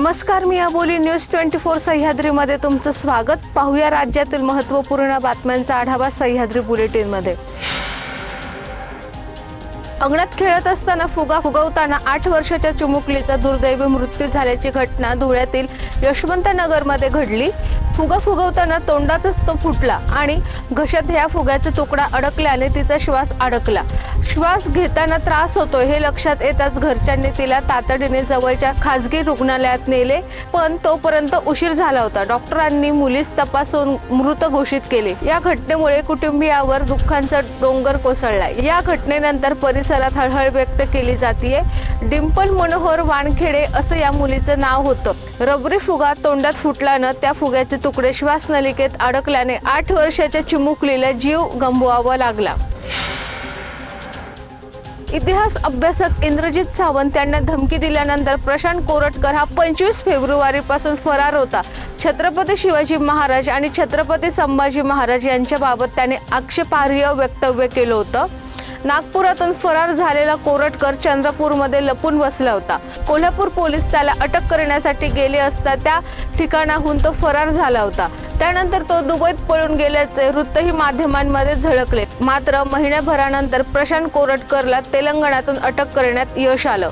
नमस्कार मी Aboli news twenty four सह्याद्रीमध्ये तुमचं स्वागत. पाहूया राज्यातील महत्त्वपूर्ण बातम्यांचा आढावा सह्याद्री बुलेटिनमध्ये. अंगणात खेळत असताना फुगा फुगवताना आठ वर्षाच्या चिमुकलीचा दुर्दैवी मृत्यू झाल्याची घटना धुळ्यातील यशवंतनगरमध्ये घडली. फुगा फुगवताना तोंडातच तो फुटला आणि घशात ह्या फुग्याचा तुकडा अडकल्याने तिचा श्वास अडकला. श्वास घेताना त्रास होतो हे लक्षात येताच घरच्यांनी तिला तातडीने जवळच्या खाजगी रुग्णालयात नेले पण तोपर्यंत उशीर झाला होता. डॉक्टरांनी मुलीस तपासून मृत घोषित केले. या घटनेमुळे कुटुंबियावर दुःखांचा डोंगर कोसळला या घटनेनंतर परिसरात हळहळ व्यक्त केली जातीये. डिंपल मनोहर वानखेडे असं या मुलीचं नाव होतं. रबरी फुगा तोंडात फुटल्यानं त्या फुग्याचे तुकडे श्वासनलिकेत अडकल्याने आठ वर्षाच्या चिमुकलीला जीव गमवावा लागला. इतिहास अभ्यासक इंद्रजित सावंत यांना धमकी दिल्यानंतर प्रशांत कोरटकर हा पंचवीस फेब्रुवारी पासून फरार होता. छत्रपती शिवाजी महाराज आणि छत्रपती संभाजी महाराज यांच्याबाबत त्याने आक्षेपार्ह वक्तव्य केलं होतं. नागपुरातून फरार झालेला कोरटकर चंद्रपूरमध्ये लपून बसला होता. कोल्हापूर पोलीस त्याला अटक करण्यासाठी गेले असता त्या ठिकाणाहून तो फरार झाला होता. त्यानंतर तो दुबईत पळून गेल्याचे वृत्तही माध्यमांमध्ये झळकले. मात्र महिन्याभरानंतर प्रशांत कोरटकरला तेलंगणातून अटक करण्यात यश आलं.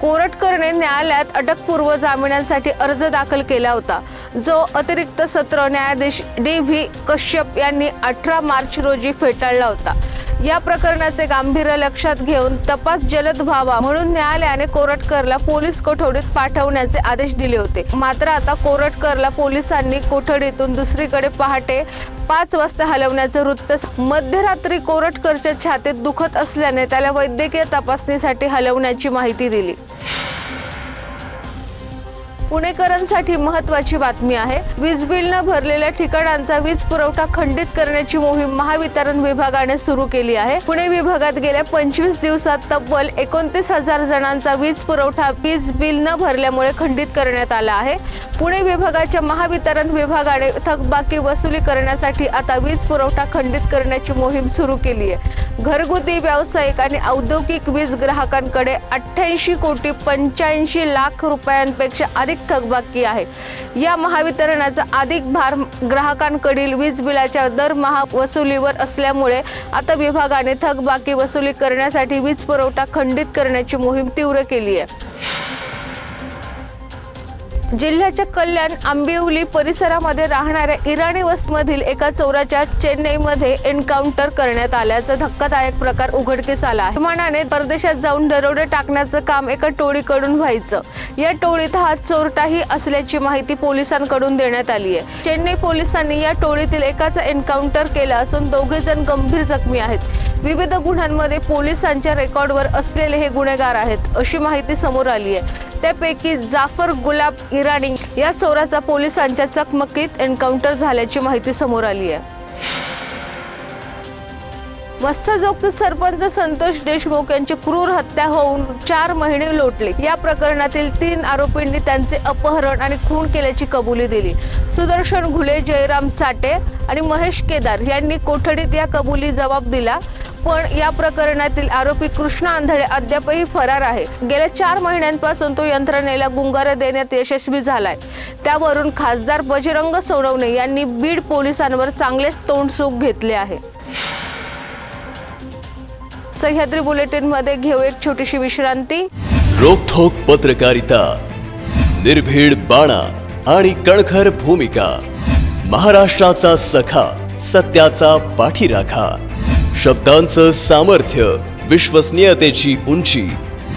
कोरटकरने न्यायालयात अटकपूर्व जामिनांसाठी अर्ज दाखल केला होता. जो अतिरिक्त सत्र न्यायाधीश डी व्ही कश्यप यांनी अठरा मार्च रोजी फेटाळला होता. या प्रकरणाचे गांभीर्य लक्षात घेऊन तपास जलद व्हावा म्हणून न्यायालयाने कोरटकरला पोलीस कोठडीत पाठवण्याचे आदेश दिले होते. मात्र आता कोरटकरला पोलिसांनी कोठडीतून दुसरीकडे पहाटे पाच वाजता हलवण्याचं वृत्त मध्यरात्री कोरटकरच्या छातीत दुखत असल्याने त्याला वैद्यकीय तपासणीसाठी हलवण्याची माहिती दिली. पुणेकरांसाठी महत्वाची बातमी आहे. वीज बिल न भरलेल्या ठिकाणांचा वीज पुरवठा खंडित करण्याची मोहीम महावितरण विभागाने सुरू केली आहे. पुणे विभागात गेल्या पंचवीस दिवसात तब्बल एकोणतीस हजार जणांचा वीज पुरवठा वीज बिल न भरल्यामुळे खंडित करण्यात आला आहे. पुणे विभागाच्या महावितरण विभागाने थकबाकी वसुली करण्यासाठी आता वीज पुरवठा खंडित करण्याची मोहीम सुरू केली आहे. घरगुती व्यावसायिक आणि औद्योगिक वीज ग्राहकांकडे अठ्ठ्याऐंशी कोटी पंच्याऐंशी लाख रुपयांपेक्षा अधिक थकबाकी आहे. या महावितरणाचा अधिक भार ग्राहकांकडील वीज बिलाच्या दरमहा वसुलीवर असल्यामुळे आता विभागाने थकबाकी वसुली करण्यासाठी वीज पुरवठा खंडित करण्याची मोहीम तीव्र केली आहे. जिल्ह्याच्या कल्याण आंबिवली परिसरामध्ये राहणाऱ्या इराणी वस्तीमधील एका चोराच्या चेन्नईमध्ये एन्काउंटर करण्यात आल्याचा धक्कादायक प्रकार उघडकीस आला आहे. विमानाने परदेशात जाऊन दरोडे टाकण्याचं काम एका टोळीकडून व्हायचं. या टोळीत हा चोरटाही असल्याची माहिती पोलिसांकडून देण्यात आली आहे. चेन्नई पोलिसांनी या टोळीतील एकाचा एन्काउंटर केला असून दोघे जण गंभीर जखमी आहेत. विविध गुन्ह्यांमध्ये पोलिसांच्या रेकॉर्डवर असलेले हे गुन्हेगार आहेत अशी माहिती समोर आली आहे. त्यापैकी जाफर गुलाब इराणी या चोराचा पोलिसांच्या चकमकीत एन्काउंटर झाल्याची माहिती समोर आली आहे. मत्स्यजोक्त सरपंच संतोष देशमुख यांची क्रूर हत्या होऊन चार महिने लोटले. या प्रकरणातील तीन आरोपींनी त्यांचे अपहरण आणि खून केल्याची कबुली दिली. सुदर्शन घुले जयराम चाटे आणि महेश केदार यांनी कोठडीत या कबुली जबाब दिला. पण या प्रकरणातील आरोपी कृष्णा आंधळे अद्यापही फरार आहे. गेल्या चार महिन्यांपासून तो यंत्रणेला गुंगारा देण्यात यशस्वी झालाय. त्यावरून खासदार बजरंग सोनवणे यांनी बीड पोलिसांवर चांगलेच तोंडसुख घेतले आहे. सह्याद्री बुलेटिनमध्ये घेऊ एक छोटीशी विश्रांती. रोखोक पत्रकारिता निर्भीड बाणा आणि कणखर भूमिका महाराष्ट्राचा सखा सत्याचा पाठीराखा. शब्दांचं सामर्थ्य विश्वसनीयतेची उंची.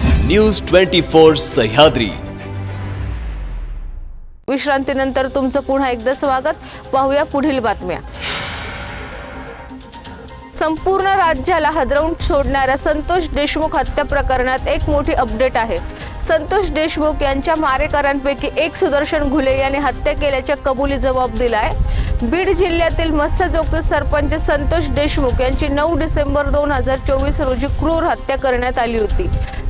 News twenty four Sahyadri. विश्रांतीनंतर तुमचं पुन्हा एकदा स्वागत. पाहूया पुढील बातम्या. संपूर्ण राज्याला हदरवून सोडणाऱ्या संतोष देशमुख हत्या प्रकरणात एक मोठी अपडेट आहे. संतोष देशमुख यांच्या मारेकऱ्यांपैकी एक सुदर्शन घुले यांनी हत्या केल्याच्या कबुली जबाब दिलाय. बीड जिल्ह्यातील मत्स्यजोक्त सरपंच संतोष देशमुख यांची नऊ डिसेंबर दोन हजार चोवीस रोजी क्रूर हत्या करण्यात आली होती.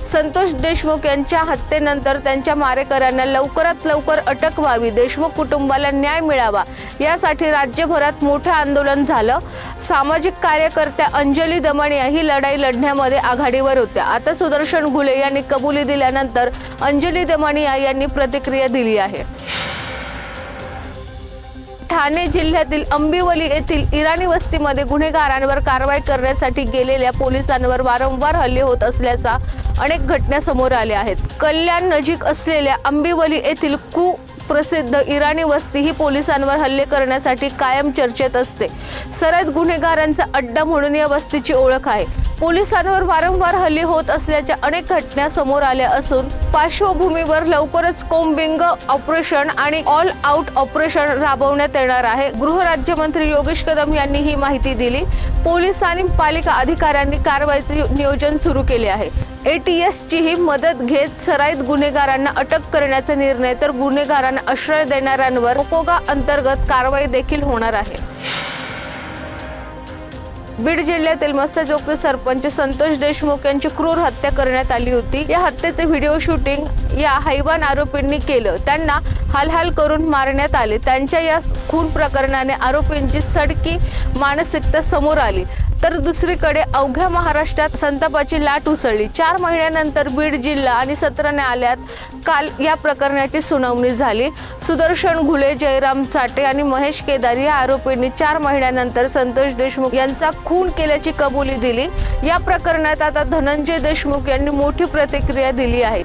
संतोष देशमुख यांच्या हत्येनंतर त्यांच्या मारेकऱ्यांना लवकरात लवकर अटक व्हावी देशमुख कुटुंबाला न्याय मिळावा यासाठी राज्यभरात मोठं आंदोलन झालं. सामाजिक कार्यकर्त्या अंजली दमणिया ही लढाई लढण्यामध्ये आघाडीवर होत्या. आता सुदर्शन घुले यांनी कबुली दिल्यानंतर अंजली दमानिया यांनी प्रतिक्रिया दिली आहे. ठाणे जिल्ह्यातील अंबिवली येथील इराणी वस्तीमध्ये गुन्हेगारांवर कारवाई करण्यासाठी गेलेल्या पोलिसांवर वारंवार हल्ले होत असल्याचा अनेक घटना समोर आल्या आहेत. कल्याण नजीक असलेल्या अंबिवली येथील कु प्रसिद्ध इराणी वस्ती ही पोलिसांवर हल्ले करण्यासाठी कायम चर्चेत असते. सरद गुन्हेगारांचा अड्डा म्हणून या वस्तीची ओळख आहे. पोलिसांवर वारंवार हल्ले होत असल्याच्या अनेक घटना समोर आल्या असून पार्श्वभूमीवर लवकरच कोम्बिंग ऑपरेशन आणि ऑल आउट ऑपरेशन राबवण्यात येणार आहे. गृहराज्यमंत्री योगेश कदम यांनी ही माहिती दिली. पोलीस आणि पालिका अधिकाऱ्यांनी कारवाईचे नियोजन सुरू केले आहे. एटीएसचीही मदत घेत सराईत गुन्हेगारांना अटक करण्याचा निर्णय तर गुन्हेगारांना आश्रय देणाऱ्यांवर ओकोगा अंतर्गत कारवाई देखील होणार आहे. बीड जिल्ह्यातील मत्स्यजोक्त सरपंच संतोष देशमुख यांची क्रूर हत्या करण्यात आली होती. या हत्येचे व्हिडिओ शूटिंग या हैवान आरोपींनी केलं. त्यांना हालहाल करून मारण्यात आले. त्यांच्या या खून प्रकरणाने आरोपींची सडकी मानसिकता समोर आली. तर दुसरीकडे अवघ्या महाराष्ट्रात संतापाची लाट उसळली. चार महिन्यानंतर बीड जिल्हा आणि सत्र न्यायालयात काल या प्रकरणाची सुनावणी झाली. सुदर्शन घुले जयराम चाटे आणि महेश केदार या आरोपींनी चार महिन्यानंतर संतोष देशमुख यांचा खून केल्याची कबुली दिली. या प्रकरणात आता धनंजय देशमुख यांनी मोठी प्रतिक्रिया दिली आहे.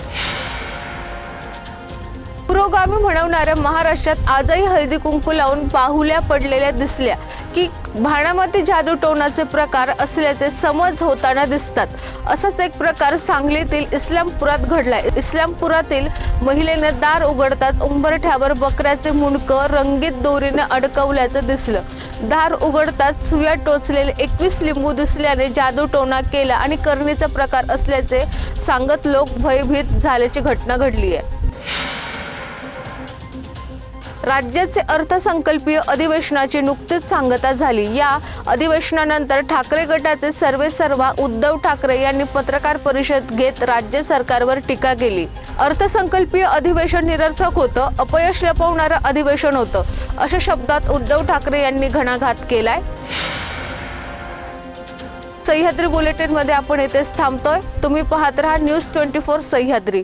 अग्रोगामी म्हणवणाऱ्या महाराष्ट्रात आजही हळदी कुंकू लावून बाहुल्या पडलेल्या दिसल्या की भाणामती जादूटोणाचे प्रकार असल्याचे समज होताना दिसतात. असाच एक प्रकार सांगलीतील इस्लामपुरात घडलाय. इस्लामपुरातील महिलेने दार उघडताच उंबरठ्यावर बकऱ्याचे मुंडकं रंगीत दोरीने अडकवल्याचं दिसलं. दार उघडताच सुया टोचलेले एकवीस लिंबू दिसल्याने जादूटोणा केला आणि करणीचा प्रकार असल्याचे सांगत लोक भयभीत झाल्याची घटना घडली आहे राज्याचे अर्थसंकल्पीय अधिवेशनाची नुकतीच सांगता झाली. या अधिवेशनानंतर ठाकरे गटाचे सर्वे सर्वा उद्धव ठाकरे यांनी पत्रकार परिषद घेत राज्य सरकारवर टीका केली. अर्थसंकल्पीय अधिवेशन निरर्थक होतं अपयश लपवणारं अधिवेशन होतं अशा शब्दात उद्धव ठाकरे यांनी घणाघात केलाय. सह्याद्री बुलेटिनमध्ये आपण येथेच थांबतोय. तुम्ही पाहत राहा न्यूज ट्वेंटी फोर सह्याद्री.